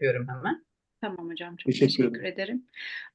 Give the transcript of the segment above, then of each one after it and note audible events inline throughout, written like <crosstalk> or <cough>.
yapıyorum hemen. Tamam hocam, çok Teşekkür teşekkür ederim.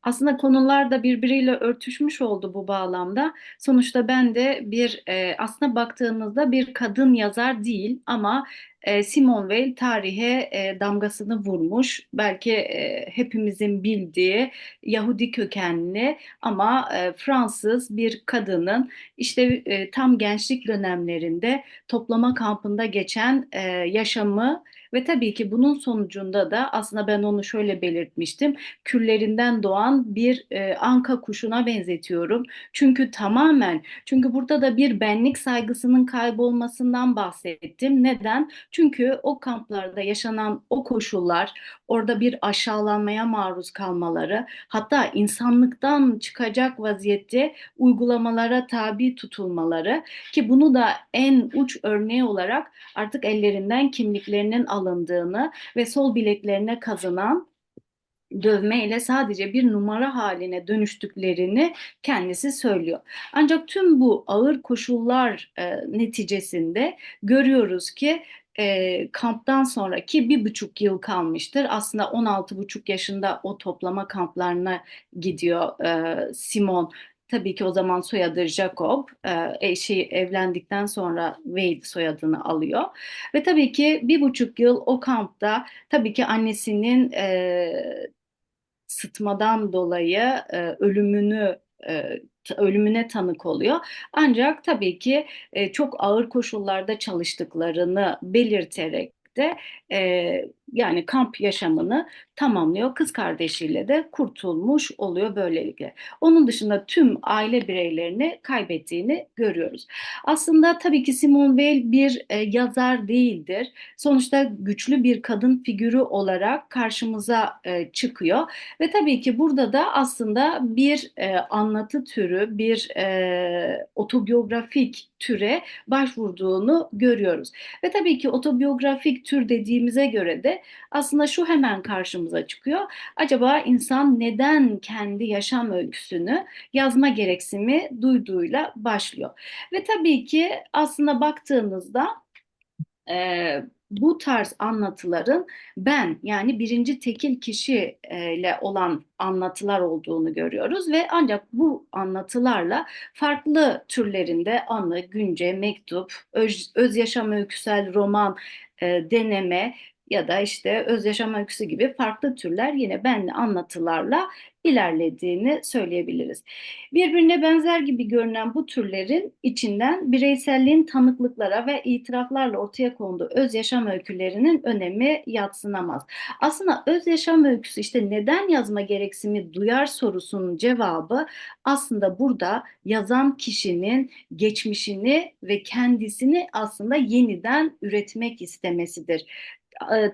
Aslında konular da birbiriyle örtüşmüş oldu bu bağlamda. Sonuçta ben de bir e, aslında baktığınızda bir kadın yazar değil ama e, Simone Weil tarihe e, damgasını vurmuş. Belki e, hepimizin bildiği Yahudi kökenli ama e, Fransız bir kadının işte e, tam gençlik dönemlerinde toplama kampında geçen e, yaşamı ve tabii ki bunun sonucunda da aslında ben onu şöyle belirtmiştim. Küllerinden doğan bir e, anka kuşuna benzetiyorum. Çünkü tamamen, çünkü burada da bir benlik saygısının kaybolmasından bahsettim. Neden? Çünkü o kamplarda yaşanan o koşullar, orada bir aşağılanmaya maruz kalmaları, hatta insanlıktan çıkacak vaziyette uygulamalara tabi tutulmaları ki bunu da en uç örneği olarak artık ellerinden kimliklerinin alındığını ve sol bileklerine kazınan dövme ile sadece bir numara haline dönüştüklerini kendisi söylüyor. Ancak tüm bu ağır koşullar e, neticesinde görüyoruz ki e, kamptan sonraki bir buçuk yıl kalmıştır. Aslında 16 buçuk yaşında o toplama kamplarına gidiyor e, Simon. Tabii ki o zaman soyadı Jacob, e, eşi evlendikten sonra Wade soyadını alıyor. Ve tabii ki bir buçuk yıl o kampta tabii ki annesinin e, sıtmadan dolayı e, ölümünü e, ölümüne tanık oluyor. Ancak tabii ki e, çok ağır koşullarda çalıştıklarını belirterek de yani kamp yaşamını tamamlıyor. Kız kardeşiyle de kurtulmuş oluyor böylelikle. Onun dışında tüm aile bireylerini kaybettiğini görüyoruz. Aslında tabii ki Simone Weil bir e, yazar değildir. Sonuçta güçlü bir kadın figürü olarak karşımıza e, çıkıyor ve tabii ki burada da aslında bir e, anlatı türü, bir e, otobiyografik türe başvurduğunu görüyoruz. Ve tabii ki otobiyografik tür dediğimize göre de aslında şu hemen karşımıza çıkıyor. Acaba insan neden kendi yaşam öyküsünü yazma gereksimi duyduğuyla başlıyor. Ve tabii ki aslında baktığınızda e, bu tarz anlatıların ben yani birinci tekil kişiyle olan anlatılar olduğunu görüyoruz ve ancak bu anlatılarla farklı türlerinde anı, günce, mektup, öz, öz yaşam öyküsel roman, e, deneme ya da işte öz yaşam öyküsü gibi farklı türler yine benli anlatılarla ilerlediğini söyleyebiliriz. Birbirine benzer gibi görünen bu türlerin içinden bireyselliğin tanıklıklara ve itiraflarla ortaya konduğu öz yaşam öykülerinin önemi yatsınamaz. Aslında öz yaşam öyküsü işte neden yazma gereksimi duyar sorusunun cevabı aslında burada yazan kişinin geçmişini ve kendisini aslında yeniden üretmek istemesidir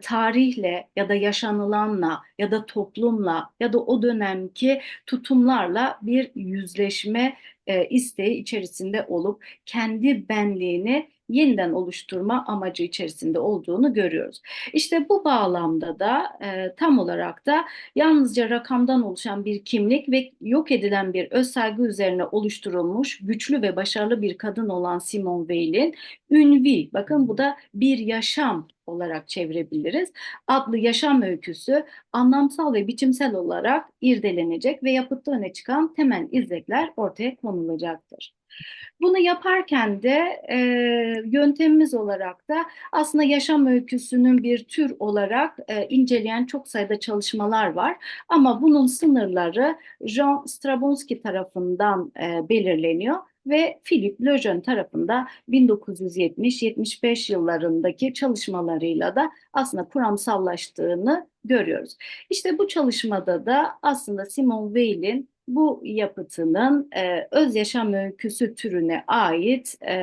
tarihle ya da yaşanılanla ya da toplumla ya da o dönemki tutumlarla bir yüzleşme e, isteği içerisinde olup kendi benliğini yeniden oluşturma amacı içerisinde olduğunu görüyoruz. İşte bu bağlamda da e, tam olarak da yalnızca rakamdan oluşan bir kimlik ve yok edilen bir öz saygı üzerine oluşturulmuş güçlü ve başarılı bir kadın olan Simone Weil'in Ünvi, bakın bu da bir yaşam olarak çevirebiliriz. Adlı yaşam öyküsü anlamsal ve biçimsel olarak irdelenecek ve yapıtta öne çıkan temel izlekler ortaya konulacaktır. Bunu yaparken de e, yöntemimiz olarak da aslında yaşam öyküsünün bir tür olarak e, inceleyen çok sayıda çalışmalar var. Ama bunun sınırları Jean Stravinsky tarafından e, belirleniyor ve Philip Lejeune tarafında 1970-75 yıllarındaki çalışmalarıyla da aslında kuramsallaştığını görüyoruz. İşte bu çalışmada da aslında Simone Weil'in bu yapıtının e, öz yaşam öyküsü türüne ait e,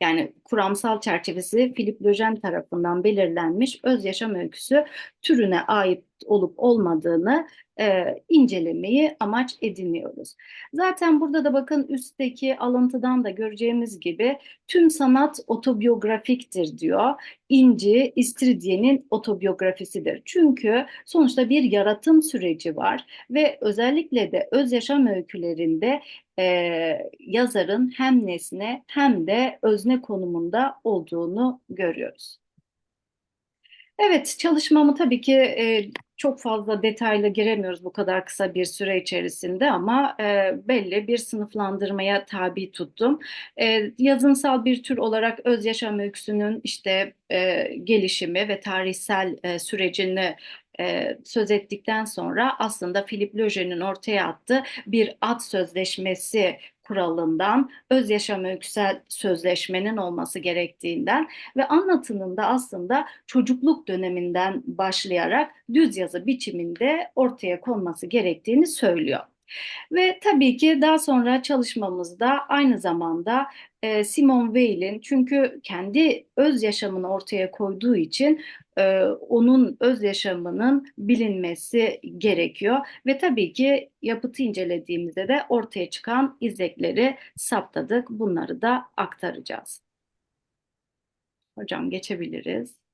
yani kuramsal çerçevesi Philip Lejeune tarafından belirlenmiş öz yaşam öyküsü türüne ait olup olmadığını e, incelemeyi amaç ediniyoruz. Zaten burada da bakın üstteki alıntıdan da göreceğimiz gibi tüm sanat otobiyografiktir diyor. İnci İstiridye'nin otobiyografisidir. Çünkü sonuçta bir yaratım süreci var ve özellikle de öz yaşam öykülerinde e, yazarın hem nesne hem de özne konumunda olduğunu görüyoruz. Evet, çalışmamı tabii ki e, çok fazla detaylı giremiyoruz bu kadar kısa bir süre içerisinde ama e, belli bir sınıflandırmaya tabi tuttum. E, yazınsal bir tür olarak öz yaşam öyküsünün işte e, gelişimi ve tarihsel e, sürecini e, söz ettikten sonra aslında Philip Leuger'in ortaya attığı bir ad sözleşmesi kuralından öz yaşam öyküsel sözleşmenin olması gerektiğinden ve anlatının da aslında çocukluk döneminden başlayarak düz yazı biçiminde ortaya konması gerektiğini söylüyor. Ve tabii ki daha sonra çalışmamızda aynı zamanda e, Simone Weil'in çünkü kendi öz yaşamını ortaya koyduğu için e, onun öz yaşamının bilinmesi gerekiyor. Ve tabii ki yapıtı incelediğimizde de ortaya çıkan izlekleri saptadık. Bunları da aktaracağız. Hocam geçebiliriz.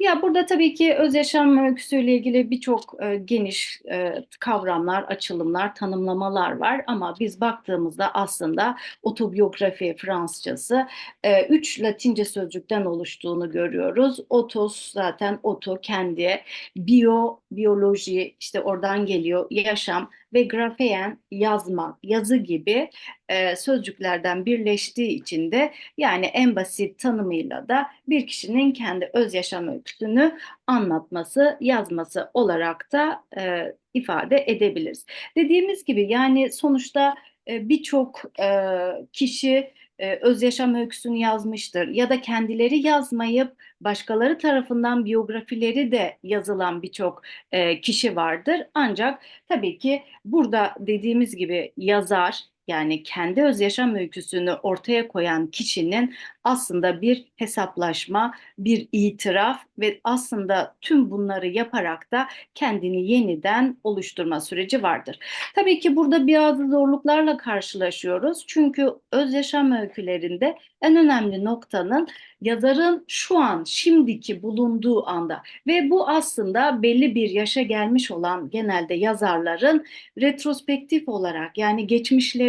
Ya burada tabii ki öz yaşam öyküsüyle ilgili birçok e, geniş e, kavramlar, açılımlar, tanımlamalar var ama biz baktığımızda aslında otobiyografi Fransızcası e, üç Latince sözcükten oluştuğunu görüyoruz. Otos zaten oto kendi, bio biyoloji işte oradan geliyor, yaşam ve grafeyen yazmak, yazı gibi e, sözcüklerden birleştiği için de yani en basit tanımıyla da bir kişinin kendi öz yaşam öyküsünü anlatması, yazması olarak da e, ifade edebiliriz. Dediğimiz gibi yani sonuçta e, birçok e, kişi e, öz yaşam öyküsünü yazmıştır ya da kendileri yazmayıp başkaları tarafından biyografileri de yazılan birçok e, kişi vardır. Ancak tabii ki burada dediğimiz gibi yazar yani kendi öz yaşam öyküsünü ortaya koyan kişinin aslında bir hesaplaşma, bir itiraf ve aslında tüm bunları yaparak da kendini yeniden oluşturma süreci vardır. Tabii ki burada bazı zorluklarla karşılaşıyoruz. Çünkü öz yaşam öykülerinde en önemli noktanın yazarın şu an, şimdiki bulunduğu anda ve bu aslında belli bir yaşa gelmiş olan genelde yazarların retrospektif olarak yani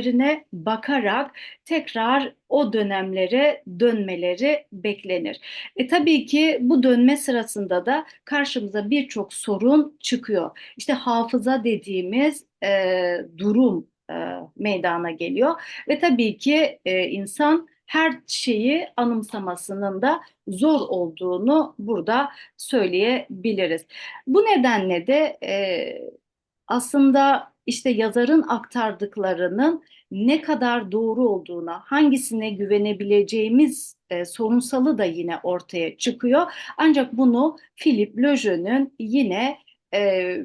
geçmişlerine bakarak tekrar o dönemlere dönmeleri beklenir. E tabii ki bu dönme sırasında da karşımıza birçok sorun çıkıyor. İşte hafıza dediğimiz e, durum e, meydana geliyor ve tabii ki e, insan her şeyi anımsamasının da zor olduğunu burada söyleyebiliriz. Bu nedenle de e, aslında işte yazarın aktardıklarının ne kadar doğru olduğuna, hangisine güvenebileceğimiz e, sorunsalı da yine ortaya çıkıyor. Ancak bunu Philip Lejeu'nun yine e,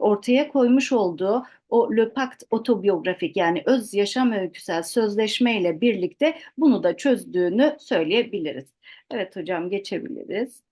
ortaya koymuş olduğu o Le Pacte otobiyografik yani öz yaşam öyküsel sözleşme ile birlikte bunu da çözdüğünü söyleyebiliriz. Evet hocam geçebiliriz.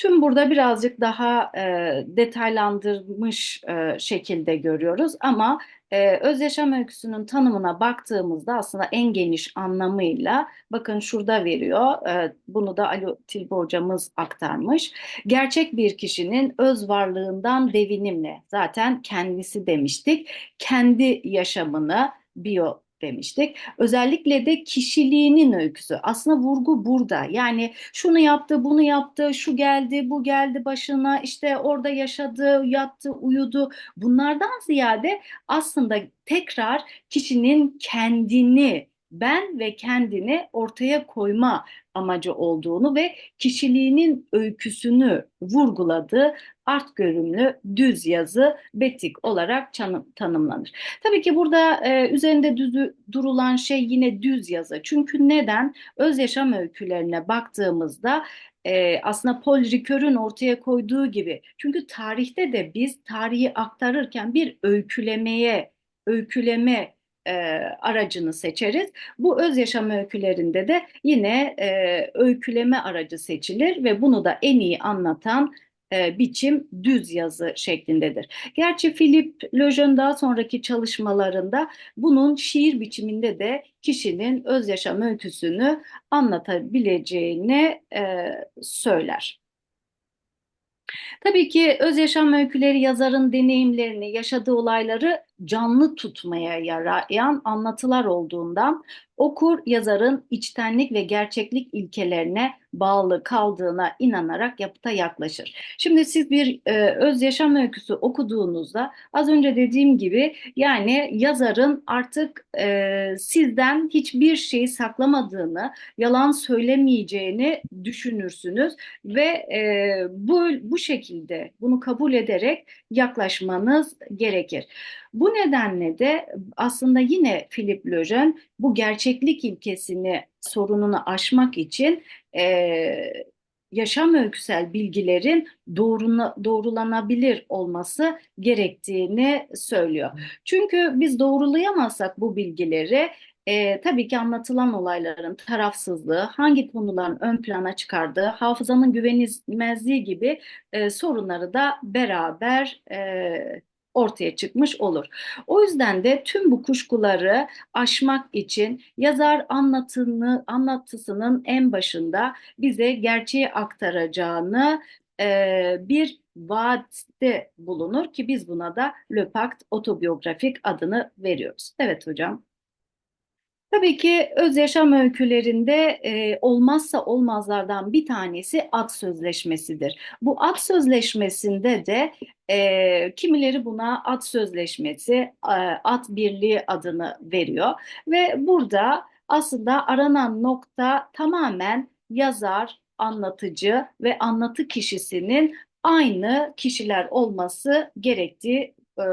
Tüm burada birazcık daha e, detaylandırmış e, şekilde görüyoruz ama e, öz yaşam öyküsünün tanımına baktığımızda aslında en geniş anlamıyla bakın şurada veriyor e, bunu da Ali Tilbe hocamız aktarmış. Gerçek bir kişinin öz varlığından devinimle zaten kendisi demiştik kendi yaşamını biyo demiştik. Özellikle de kişiliğinin öyküsü. Aslında vurgu burada. Yani şunu yaptı, bunu yaptı, şu geldi, bu geldi başına, işte orada yaşadı, yattı, uyudu. Bunlardan ziyade aslında tekrar kişinin kendini ben ve kendini ortaya koyma amacı olduğunu ve kişiliğinin öyküsünü vurguladığı art görünümlü düz yazı betik olarak tanımlanır. Tabii ki burada e, üzerinde düzü, durulan şey yine düz yazı. Çünkü neden? Öz yaşam öykülerine baktığımızda e, aslında Paul Ricoeur'ün ortaya koyduğu gibi. Çünkü tarihte de biz tarihi aktarırken bir öykülemeye, öyküleme e, aracını seçeriz. Bu öz yaşam öykülerinde de yine e, öyküleme aracı seçilir ve bunu da en iyi anlatan e, biçim düz yazı şeklindedir. Gerçi Philip Lejeune daha sonraki çalışmalarında bunun şiir biçiminde de kişinin öz yaşam öyküsünü anlatabileceğini e, söyler. Tabii ki öz yaşam öyküleri yazarın deneyimlerini, yaşadığı olayları canlı tutmaya yarayan anlatılar olduğundan Okur yazarın içtenlik ve gerçeklik ilkelerine bağlı kaldığına inanarak yapıta yaklaşır. Şimdi siz bir e, öz yaşam öyküsü okuduğunuzda az önce dediğim gibi yani yazarın artık e, sizden hiçbir şeyi saklamadığını, yalan söylemeyeceğini düşünürsünüz ve e, bu bu şekilde bunu kabul ederek yaklaşmanız gerekir. Bu nedenle de aslında yine Philip Lejeune bu gerçeklik ilkesini sorununu aşmak için e, yaşam öyküsel bilgilerin doğruna, doğrulanabilir olması gerektiğini söylüyor. Çünkü biz doğrulayamazsak bu bilgileri e, tabii ki anlatılan olayların tarafsızlığı, hangi konuların ön plana çıkardığı, hafızanın güvenilmezliği gibi e, sorunları da beraber e, ortaya çıkmış olur. O yüzden de tüm bu kuşkuları aşmak için yazar anlatını, anlatısının en başında bize gerçeği aktaracağını e, bir vaatte bulunur ki biz buna da Le Pacte otobiyografik adını veriyoruz. Evet hocam. Tabii ki öz yaşam öykülerinde e, olmazsa olmazlardan bir tanesi ad sözleşmesidir. Bu ad sözleşmesinde de e, kimileri buna ad sözleşmesi, e, ad birliği adını veriyor ve burada aslında aranan nokta tamamen yazar, anlatıcı ve anlatı kişisinin aynı kişiler olması gerektiği e,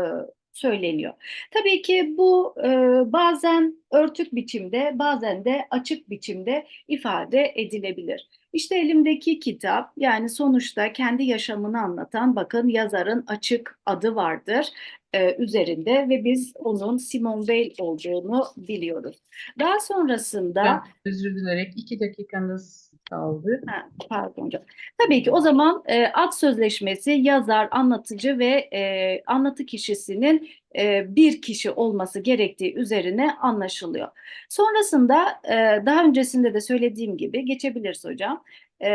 söyleniyor. Tabii ki bu e, bazen örtük biçimde, bazen de açık biçimde ifade edilebilir. İşte elimdeki kitap yani sonuçta kendi yaşamını anlatan bakın yazarın açık adı vardır e, üzerinde ve biz onun Simone Weil olduğunu biliyoruz. Daha sonrasında... Ben özür dilerim. iki dakikanız kaldı. Ha, pardon hocam. Tabii ki o zaman e, ad sözleşmesi yazar, anlatıcı ve e, anlatı kişisinin e, bir kişi olması gerektiği üzerine anlaşılıyor. Sonrasında e, daha öncesinde de söylediğim gibi geçebiliriz hocam. E,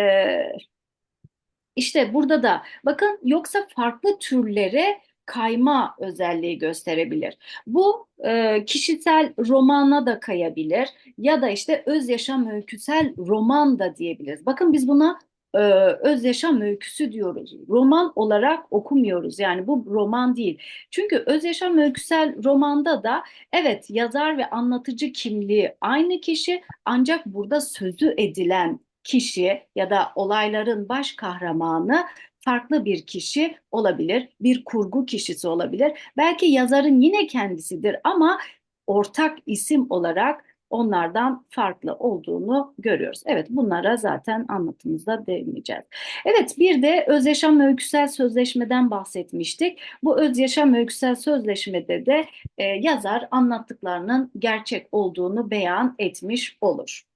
işte burada da bakın yoksa farklı türlere kayma özelliği gösterebilir. Bu e, kişisel romana da kayabilir ya da işte öz yaşam öyküsel roman da diyebiliriz. Bakın biz buna e, öz yaşam öyküsü diyoruz. Roman olarak okumuyoruz. Yani bu roman değil. Çünkü öz yaşam öyküsel romanda da evet yazar ve anlatıcı kimliği aynı kişi ancak burada sözü edilen kişi ya da olayların baş kahramanı farklı bir kişi olabilir, bir kurgu kişisi olabilir. Belki yazarın yine kendisidir ama ortak isim olarak onlardan farklı olduğunu görüyoruz. Evet bunlara zaten anlatımızda değineceğiz. Evet bir de öz yaşam öyküsel sözleşmeden bahsetmiştik. Bu öz yaşam öyküsel sözleşmede de e, yazar anlattıklarının gerçek olduğunu beyan etmiş olur.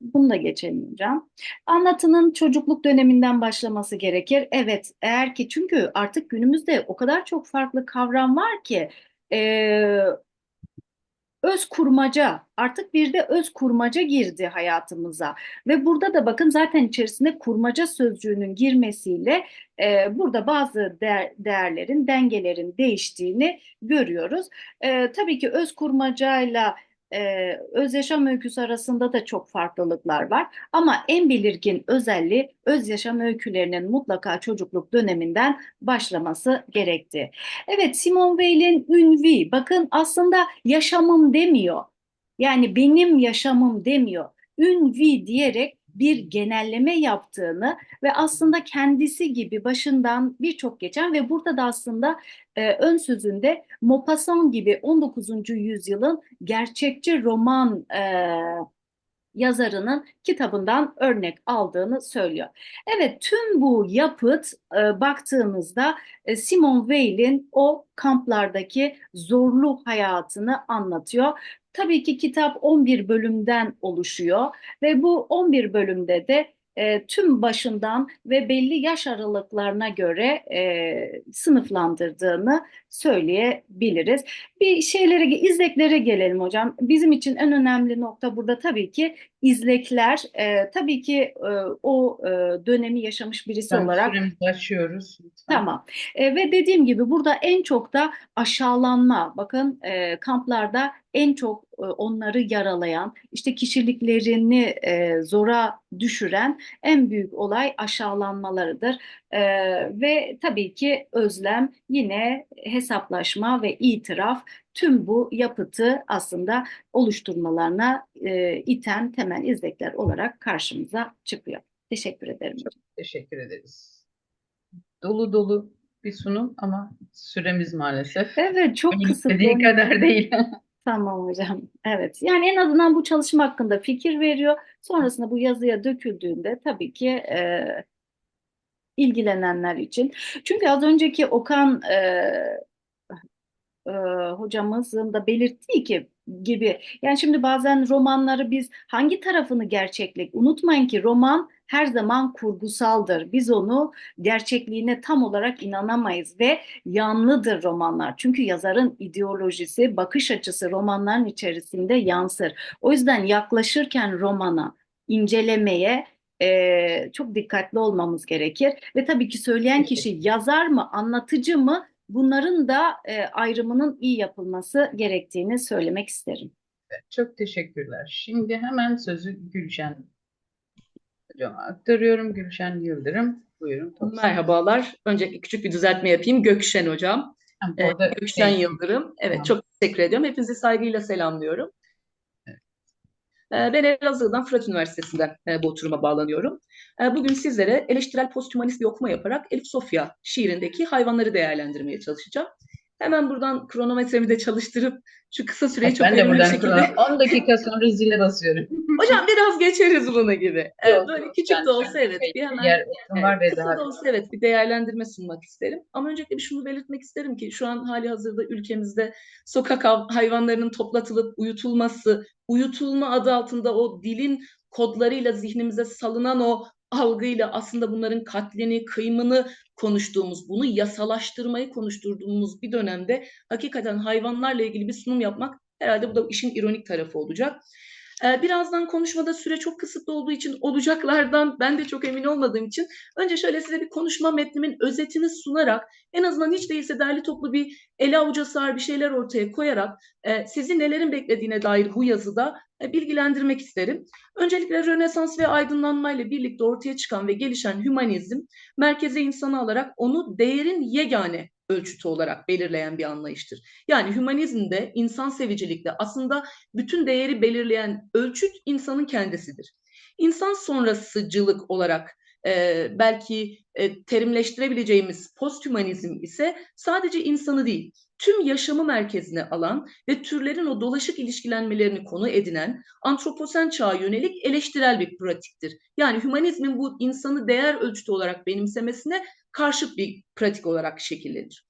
Bunu da hocam. Anlatının çocukluk döneminden başlaması gerekir. Evet, eğer ki çünkü artık günümüzde o kadar çok farklı kavram var ki e, öz kurmaca artık bir de öz kurmaca girdi hayatımıza ve burada da bakın zaten içerisinde kurmaca sözcüğünün girmesiyle e, burada bazı değer, değerlerin dengelerin değiştiğini görüyoruz. E, tabii ki öz kurmacayla e, öz yaşam öyküsü arasında da çok farklılıklar var. Ama en belirgin özelliği öz yaşam öykülerinin mutlaka çocukluk döneminden başlaması gerekti. Evet Simone Weil'in ünvi bakın aslında yaşamım demiyor. Yani benim yaşamım demiyor. Ünvi diyerek bir genelleme yaptığını ve aslında kendisi gibi başından birçok geçen ve burada da aslında e, ön sözünde Maupassant gibi 19. yüzyılın gerçekçi roman e, yazarının kitabından örnek aldığını söylüyor. Evet tüm bu yapıt e, baktığımızda e, Simone Weil'in o kamplardaki zorlu hayatını anlatıyor. Tabii ki kitap 11 bölümden oluşuyor ve bu 11 bölümde de e, tüm başından ve belli yaş aralıklarına göre e, sınıflandırdığını söyleyebiliriz. Bir şeylere, izleklere gelelim hocam. Bizim için en önemli nokta burada tabii ki izlekler. E, tabii ki e, o e, dönemi yaşamış birisi Ben olarak süremizi açıyoruz. Tamam. E, ve dediğim gibi burada en çok da aşağılanma, bakın e, kamplarda en çok onları yaralayan, işte kişiliklerini e, zora düşüren en büyük olay aşağılanmalarıdır. E, ve tabii ki özlem yine hesaplaşma ve itiraf tüm bu yapıtı aslında oluşturmalarına e, iten temel izlekler olarak karşımıza çıkıyor. Teşekkür ederim. hocam. Teşekkür ederiz. Dolu dolu bir sunum ama süremiz maalesef. Evet çok Benim kısıtlı. istediği kadar değil. <laughs> Tamam hocam. Evet. Yani en azından bu çalışma hakkında fikir veriyor. Sonrasında bu yazıya döküldüğünde tabii ki e, ilgilenenler için. Çünkü az önceki Okan e, e, hocamızın da belirttiği ki gibi. Yani şimdi bazen romanları biz hangi tarafını gerçeklik? Unutmayın ki roman her zaman kurgusaldır. Biz onu gerçekliğine tam olarak inanamayız ve yanlıdır romanlar. Çünkü yazarın ideolojisi, bakış açısı romanların içerisinde yansır. O yüzden yaklaşırken romana, incelemeye e, çok dikkatli olmamız gerekir. Ve tabii ki söyleyen kişi yazar mı, anlatıcı mı? Bunların da e, ayrımının iyi yapılması gerektiğini söylemek isterim. Çok teşekkürler. Şimdi hemen sözü Gülşen hocama aktarıyorum. Gülşen Yıldırım. Buyurun. Top Merhabalar. Öncelikle küçük bir düzeltme yapayım. Gökşen hocam. Ee, Gökşen şey- Yıldırım. Evet, Tamam. çok teşekkür ediyorum. Hepinizi saygıyla selamlıyorum. Evet. Ee, Ben Elazığ'dan Fırat Üniversitesi'nden e, bu oturuma bağlanıyorum. E, Bugün sizlere eleştirel posthumanist bir okuma yaparak Elif Sofya şiirindeki hayvanları değerlendirmeye çalışacağım. Hemen buradan kronometremi de çalıştırıp şu kısa süreyi çok ben de buradan şekilde... kura- 10 dakika sonra zile basıyorum. <laughs> Hocam biraz geçeriz bunu gibi. Evet, Yok, böyle yok, küçük ben- de olsa ben- evet bir şey, hemen oturum var ve kısa da olsa evet bir değerlendirme sunmak isterim. Ama öncelikle bir şunu belirtmek isterim ki şu an hali hazırda ülkemizde sokak hayvanlarının toplatılıp uyutulması, uyutulma adı altında o dilin kodlarıyla zihnimize salınan o algıyla aslında bunların katlini, kıymını konuştuğumuz, bunu yasalaştırmayı konuşturduğumuz bir dönemde hakikaten hayvanlarla ilgili bir sunum yapmak herhalde bu da işin ironik tarafı olacak. Ee, Birazdan konuşmada süre çok kısıtlı olduğu için olacaklardan ben de çok emin olmadığım için önce şöyle size bir konuşma metnimin özetini sunarak en azından hiç değilse derli toplu bir ele avuca sığar bir şeyler ortaya koyarak e, sizi nelerin beklediğine dair bu yazıda e, bilgilendirmek isterim. Öncelikle Rönesans ve aydınlanma ile birlikte ortaya çıkan ve gelişen hümanizm merkeze insanı alarak onu değerin yegane ölçütü olarak belirleyen bir anlayıştır. Yani hümanizmde insan sevicilikte aslında bütün değeri belirleyen ölçüt insanın kendisidir. İnsan sonrasıcılık olarak e, belki e, terimleştirebileceğimiz posthümanizm ise sadece insanı değil, tüm yaşamı merkezine alan ve türlerin o dolaşık ilişkilenmelerini konu edinen antroposen çağa yönelik eleştirel bir pratiktir. Yani hümanizmin bu insanı değer ölçütü olarak benimsemesine karşıt bir pratik olarak şekillenir.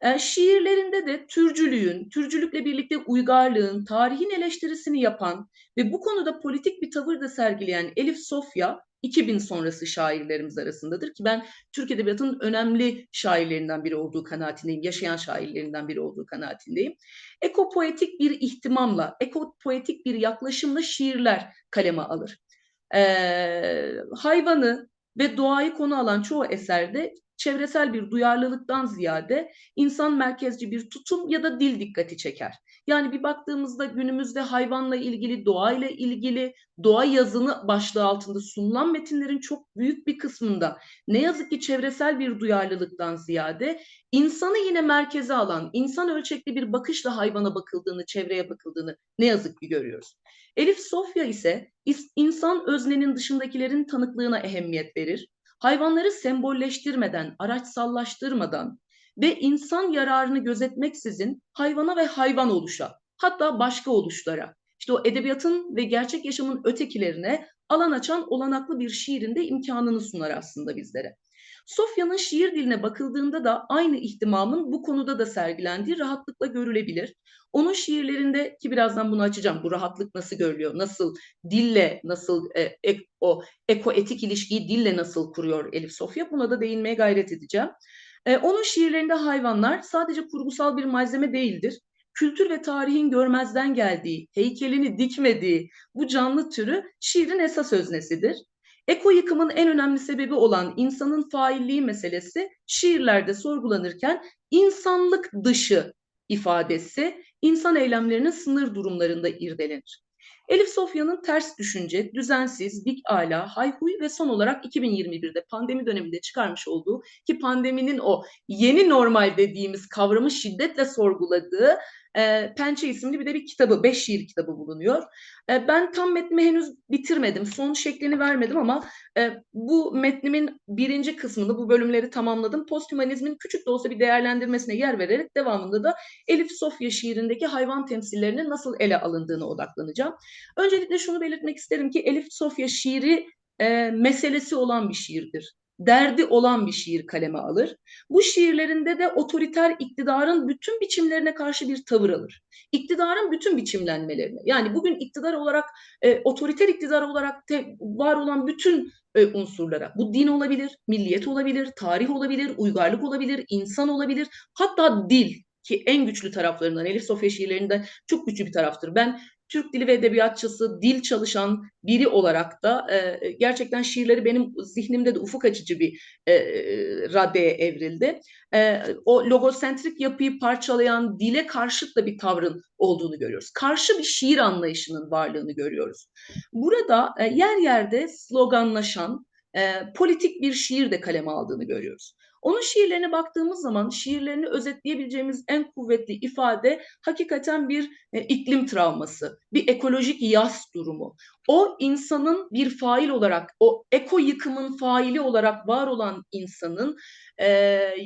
E, şiirlerinde de türcülüğün, türcülükle birlikte uygarlığın, tarihin eleştirisini yapan ve bu konuda politik bir tavır da sergileyen Elif Sofya 2000 sonrası şairlerimiz arasındadır ki ben Türk Edebiyatı'nın önemli şairlerinden biri olduğu kanaatindeyim, yaşayan şairlerinden biri olduğu kanaatindeyim. Ekopoetik bir ihtimamla, ekopoetik bir yaklaşımla şiirler kaleme alır. Ee, hayvanı ve doğayı konu alan çoğu eserde çevresel bir duyarlılıktan ziyade insan merkezci bir tutum ya da dil dikkati çeker. Yani bir baktığımızda günümüzde hayvanla ilgili, doğayla ilgili, doğa yazını başlığı altında sunulan metinlerin çok büyük bir kısmında ne yazık ki çevresel bir duyarlılıktan ziyade insanı yine merkeze alan, insan ölçekli bir bakışla hayvana bakıldığını, çevreye bakıldığını ne yazık ki görüyoruz. Elif Sofya ise insan öznenin dışındakilerin tanıklığına ehemmiyet verir. Hayvanları sembolleştirmeden, araçsallaştırmadan ve insan yararını gözetmeksizin hayvana ve hayvan oluşa, hatta başka oluşlara, işte o edebiyatın ve gerçek yaşamın ötekilerine alan açan olanaklı bir şiirinde imkanını sunar aslında bizlere. Sofya'nın şiir diline bakıldığında da aynı ihtimamın bu konuda da sergilendiği rahatlıkla görülebilir. Onun şiirlerinde ki birazdan bunu açacağım. Bu rahatlık nasıl görülüyor? Nasıl dille nasıl e, ek, o ekoetik ilişkiyi dille nasıl kuruyor Elif Sofya? Buna da değinmeye gayret edeceğim. E, onun şiirlerinde hayvanlar sadece kurgusal bir malzeme değildir. Kültür ve tarihin görmezden geldiği, heykelini dikmediği bu canlı türü şiirin esas öznesidir. Eko yıkımın en önemli sebebi olan insanın failliği meselesi şiirlerde sorgulanırken insanlık dışı ifadesi insan eylemlerinin sınır durumlarında irdelenir. Elif Sofya'nın ters düşünce, düzensiz, dik ala, hayhuy ve son olarak 2021'de pandemi döneminde çıkarmış olduğu ki pandeminin o yeni normal dediğimiz kavramı şiddetle sorguladığı e, Pençe isimli bir de bir kitabı, beş şiir kitabı bulunuyor. E, ben tam metnimi henüz bitirmedim, son şeklini vermedim ama e, bu metnimin birinci kısmını, bu bölümleri tamamladım. Posthumanizmin küçük de olsa bir değerlendirmesine yer vererek devamında da Elif Sofya şiirindeki hayvan temsillerinin nasıl ele alındığına odaklanacağım. Öncelikle şunu belirtmek isterim ki Elif Sofya şiiri e, meselesi olan bir şiirdir derdi olan bir şiir kaleme alır. Bu şiirlerinde de otoriter iktidarın bütün biçimlerine karşı bir tavır alır. İktidarın bütün biçimlenmelerine yani bugün iktidar olarak e, otoriter iktidar olarak te, var olan bütün e, unsurlara bu din olabilir, milliyet olabilir, tarih olabilir, uygarlık olabilir, insan olabilir hatta dil ki en güçlü taraflarından Elif Sofya şiirlerinde çok güçlü bir taraftır. Ben Türk dili ve edebiyatçısı, dil çalışan biri olarak da e, gerçekten şiirleri benim zihnimde de ufuk açıcı bir e, raddeye evrildi. E, o logosentrik yapıyı parçalayan dile karşıt da bir tavrın olduğunu görüyoruz. Karşı bir şiir anlayışının varlığını görüyoruz. Burada e, yer yerde sloganlaşan e, politik bir şiir de kaleme aldığını görüyoruz. Onun şiirlerine baktığımız zaman şiirlerini özetleyebileceğimiz en kuvvetli ifade hakikaten bir e, iklim travması, bir ekolojik yas durumu. O insanın bir fail olarak, o eko yıkımın faili olarak var olan insanın e,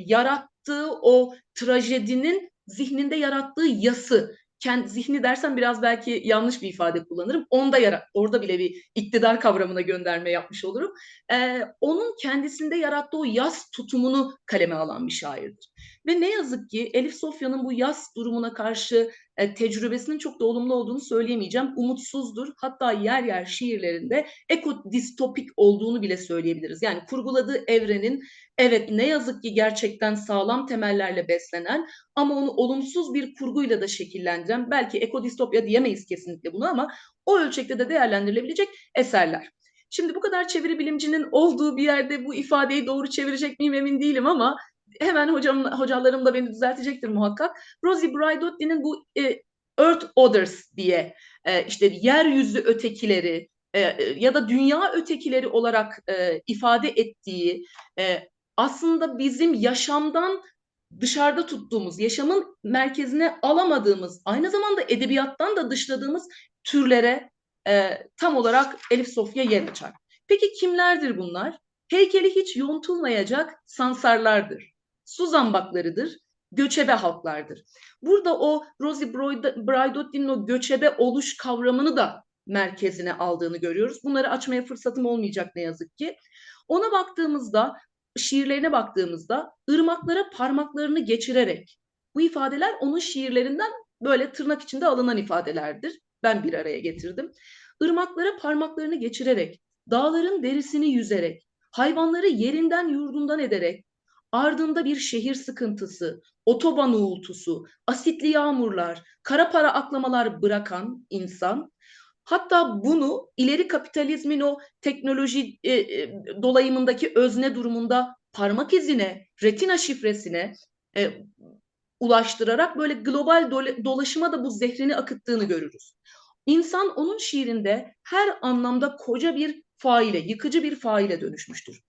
yarattığı o trajedinin zihninde yarattığı yası, kendi zihni dersen biraz belki yanlış bir ifade kullanırım. Onda yara orada bile bir iktidar kavramına gönderme yapmış olurum. Ee, onun kendisinde yarattığı o yaz tutumunu kaleme alan bir şairdir. Ve ne yazık ki Elif Sofya'nın bu yaz durumuna karşı e, tecrübesinin çok da olumlu olduğunu söyleyemeyeceğim. Umutsuzdur. Hatta yer yer şiirlerinde ekodistopik olduğunu bile söyleyebiliriz. Yani kurguladığı evrenin evet ne yazık ki gerçekten sağlam temellerle beslenen ama onu olumsuz bir kurguyla da şekillendiren belki ekodistopya diyemeyiz kesinlikle bunu ama o ölçekte de değerlendirilebilecek eserler. Şimdi bu kadar çeviri bilimcinin olduğu bir yerde bu ifadeyi doğru çevirecek miyim emin değilim ama hemen hocam hocalarım da beni düzeltecektir muhakkak. Rosie Braidotti'nin bu e, Earth Others diye e, işte yeryüzü ötekileri e, ya da dünya ötekileri olarak e, ifade ettiği e, aslında bizim yaşamdan dışarıda tuttuğumuz, yaşamın merkezine alamadığımuz, aynı zamanda edebiyattan da dışladığımız türlere e, tam olarak Elif Sofya yer açar. Peki kimlerdir bunlar? Heykeli hiç yontulmayacak sansarlardır. Su zambaklarıdır, göçebe halklardır. Burada o Rosie Braidotti'nin o göçebe oluş kavramını da merkezine aldığını görüyoruz. Bunları açmaya fırsatım olmayacak ne yazık ki. Ona baktığımızda, şiirlerine baktığımızda ırmaklara parmaklarını geçirerek bu ifadeler onun şiirlerinden böyle tırnak içinde alınan ifadelerdir. Ben bir araya getirdim. Irmaklara parmaklarını geçirerek, dağların derisini yüzerek, hayvanları yerinden yurdundan ederek, ardında bir şehir sıkıntısı, otoban uğultusu, asitli yağmurlar, kara para aklamalar bırakan insan, hatta bunu ileri kapitalizmin o teknoloji e, e, dolayımındaki özne durumunda parmak izine, retina şifresine e, ulaştırarak böyle global dolaşıma da bu zehrini akıttığını görürüz. İnsan onun şiirinde her anlamda koca bir faile, yıkıcı bir faile dönüşmüştür.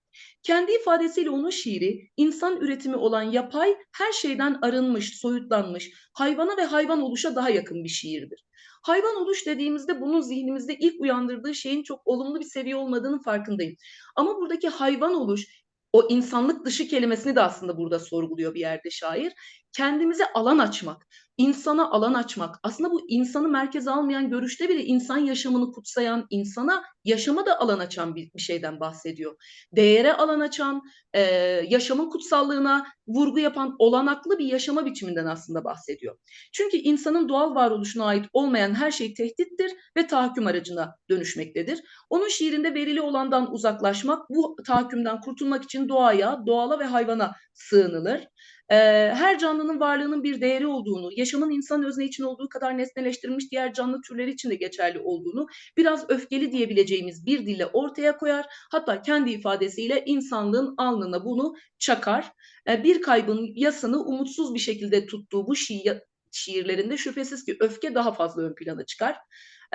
Kendi ifadesiyle onun şiiri insan üretimi olan yapay her şeyden arınmış, soyutlanmış, hayvana ve hayvan oluşa daha yakın bir şiirdir. Hayvan oluş dediğimizde bunun zihnimizde ilk uyandırdığı şeyin çok olumlu bir seviye olmadığının farkındayım. Ama buradaki hayvan oluş o insanlık dışı kelimesini de aslında burada sorguluyor bir yerde şair. Kendimize alan açmak, insana alan açmak. Aslında bu insanı merkeze almayan görüşte bile insan yaşamını kutsayan, insana yaşama da alan açan bir, bir şeyden bahsediyor. Değere alan açan, e, yaşamın kutsallığına vurgu yapan olanaklı bir yaşama biçiminden aslında bahsediyor. Çünkü insanın doğal varoluşuna ait olmayan her şey tehdittir ve tahakküm aracına dönüşmektedir. Onun şiirinde verili olandan uzaklaşmak, bu tahakkümden kurtulmak için doğaya, doğala ve hayvana sığınılır her canlının varlığının bir değeri olduğunu, yaşamın insan özne için olduğu kadar nesneleştirilmiş diğer canlı türleri için de geçerli olduğunu biraz öfkeli diyebileceğimiz bir dille ortaya koyar. Hatta kendi ifadesiyle insanlığın alnına bunu çakar. bir kaybın yasını umutsuz bir şekilde tuttuğu bu şiir, şiirlerinde şüphesiz ki öfke daha fazla ön plana çıkar.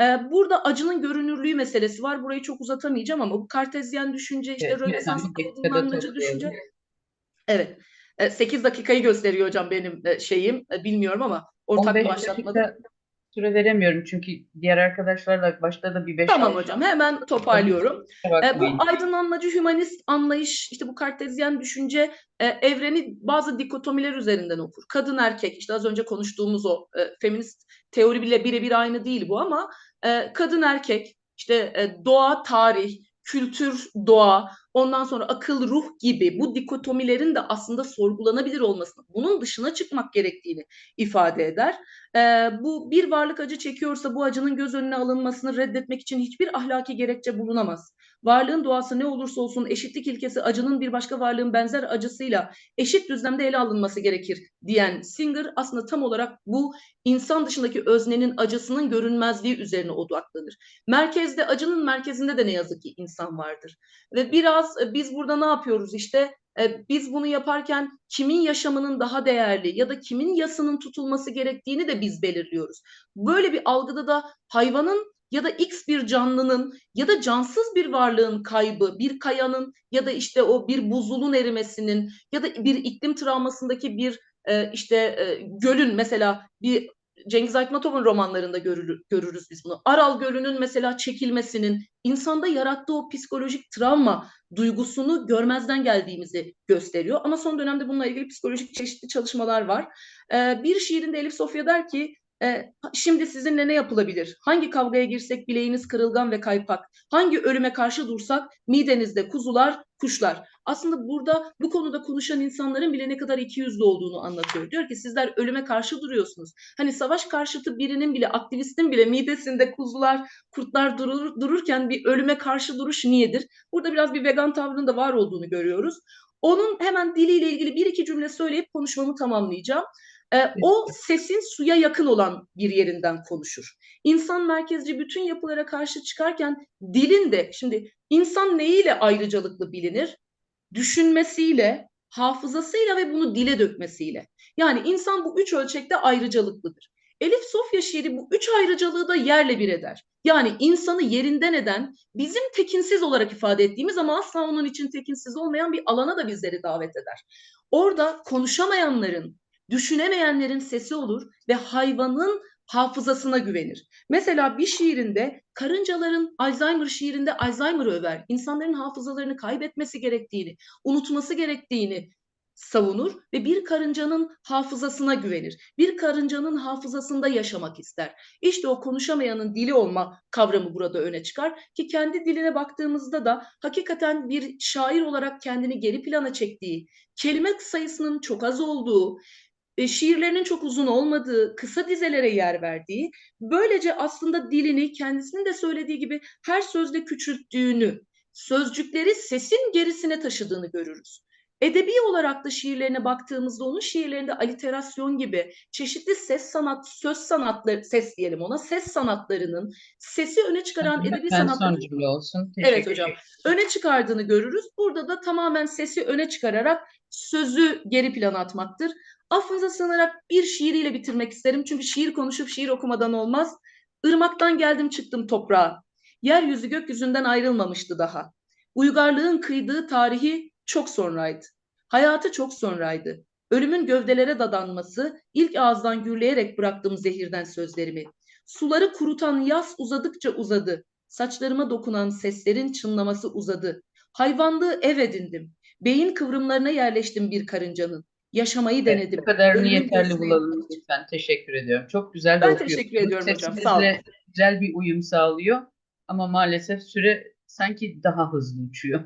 Ee, burada acının görünürlüğü meselesi var. Burayı çok uzatamayacağım ama bu kartezyen düşünce, işte Evet, Rönesans aydınlanmacı düşünce. Evet. 8 dakikayı gösteriyor hocam benim e, şeyim. E, Bilmiyorum ama ortak 15 başlatmada. dakika süre veremiyorum çünkü diğer arkadaşlarla başta da bir 5 Tamam hocam hemen toparlıyorum. E, bu aydınlanmacı hümanist anlayış, işte bu kartezyen düşünce e, evreni bazı dikotomiler üzerinden okur. Kadın erkek, işte az önce konuştuğumuz o e, feminist teori bile birebir aynı değil bu ama e, kadın erkek, işte e, doğa tarih, kültür doğa, ondan sonra akıl ruh gibi bu dikotomilerin de aslında sorgulanabilir olmasını, bunun dışına çıkmak gerektiğini ifade eder. E, bu bir varlık acı çekiyorsa bu acının göz önüne alınmasını reddetmek için hiçbir ahlaki gerekçe bulunamaz. Varlığın doğası ne olursa olsun eşitlik ilkesi acının bir başka varlığın benzer acısıyla eşit düzlemde ele alınması gerekir diyen Singer aslında tam olarak bu insan dışındaki öznenin acısının görünmezliği üzerine odaklanır. Merkezde acının merkezinde de ne yazık ki insan vardır. Ve biraz e, biz burada ne yapıyoruz işte e, biz bunu yaparken kimin yaşamının daha değerli ya da kimin yasının tutulması gerektiğini de biz belirliyoruz. Böyle bir algıda da hayvanın ya da X bir canlının ya da cansız bir varlığın kaybı, bir kayanın ya da işte o bir buzulun erimesinin ya da bir iklim travmasındaki bir e, işte e, gölün mesela bir Cengiz Aytmatov'un romanlarında görülür, görürüz biz bunu. Aral Gölü'nün mesela çekilmesinin insanda yarattığı o psikolojik travma duygusunu görmezden geldiğimizi gösteriyor. Ama son dönemde bununla ilgili psikolojik çeşitli çalışmalar var. Ee, bir şiirinde Elif Sofya der ki e, şimdi sizinle ne yapılabilir? Hangi kavgaya girsek bileğiniz kırılgan ve kaypak? Hangi ölüme karşı dursak midenizde kuzular, kuşlar? Aslında burada bu konuda konuşan insanların bile ne kadar ikiyüzlü olduğunu anlatıyor. Diyor ki sizler ölüme karşı duruyorsunuz. Hani savaş karşıtı birinin bile, aktivistin bile midesinde kuzular, kurtlar durur, dururken bir ölüme karşı duruş niyedir? Burada biraz bir vegan tavrının da var olduğunu görüyoruz. Onun hemen diliyle ilgili bir iki cümle söyleyip konuşmamı tamamlayacağım. Ee, o sesin suya yakın olan bir yerinden konuşur. İnsan merkezci bütün yapılara karşı çıkarken dilin de şimdi insan neyiyle ayrıcalıklı bilinir? Düşünmesiyle, hafızasıyla ve bunu dile dökmesiyle. Yani insan bu üç ölçekte ayrıcalıklıdır. Elif Sofya şiiri bu üç ayrıcalığı da yerle bir eder. Yani insanı yerinden eden, bizim tekinsiz olarak ifade ettiğimiz ama asla onun için tekinsiz olmayan bir alana da bizleri davet eder. Orada konuşamayanların, düşünemeyenlerin sesi olur ve hayvanın hafızasına güvenir. Mesela bir şiirinde karıncaların Alzheimer şiirinde Alzheimer'ı över. İnsanların hafızalarını kaybetmesi gerektiğini, unutması gerektiğini savunur ve bir karıncanın hafızasına güvenir. Bir karıncanın hafızasında yaşamak ister. İşte o konuşamayanın dili olma kavramı burada öne çıkar ki kendi diline baktığımızda da hakikaten bir şair olarak kendini geri plana çektiği, kelime sayısının çok az olduğu, e, şiirlerinin çok uzun olmadığı, kısa dizelere yer verdiği, böylece aslında dilini kendisinin de söylediği gibi her sözde küçülttüğünü, sözcükleri sesin gerisine taşıdığını görürüz. Edebi olarak da şiirlerine baktığımızda onun şiirlerinde aliterasyon gibi çeşitli ses sanat, söz sanatları, ses diyelim ona, ses sanatlarının sesi öne çıkaran edebi sanatların son cümle olsun. Evet hocam. öne çıkardığını görürüz. Burada da tamamen sesi öne çıkararak sözü geri plana atmaktır. Affınıza sığınarak bir şiiriyle bitirmek isterim. Çünkü şiir konuşup şiir okumadan olmaz. Irmaktan geldim çıktım toprağa. Yeryüzü gökyüzünden ayrılmamıştı daha. Uygarlığın kıydığı tarihi çok sonraydı. Hayatı çok sonraydı. Ölümün gövdelere dadanması, ilk ağızdan gürleyerek bıraktım zehirden sözlerimi. Suları kurutan yaz uzadıkça uzadı. Saçlarıma dokunan seslerin çınlaması uzadı. Hayvanlığı ev edindim. Beyin kıvrımlarına yerleştim bir karıncanın. Yaşamayı denedim. Bu kadarını Ölümün yeterli bulalım lütfen. Teşekkür ediyorum. Çok güzel de Ben okuyorsunuz. teşekkür ediyorum hocam. Sağ olun. Güzel bir uyum sağlıyor. Ama maalesef süre sanki daha hızlı uçuyor.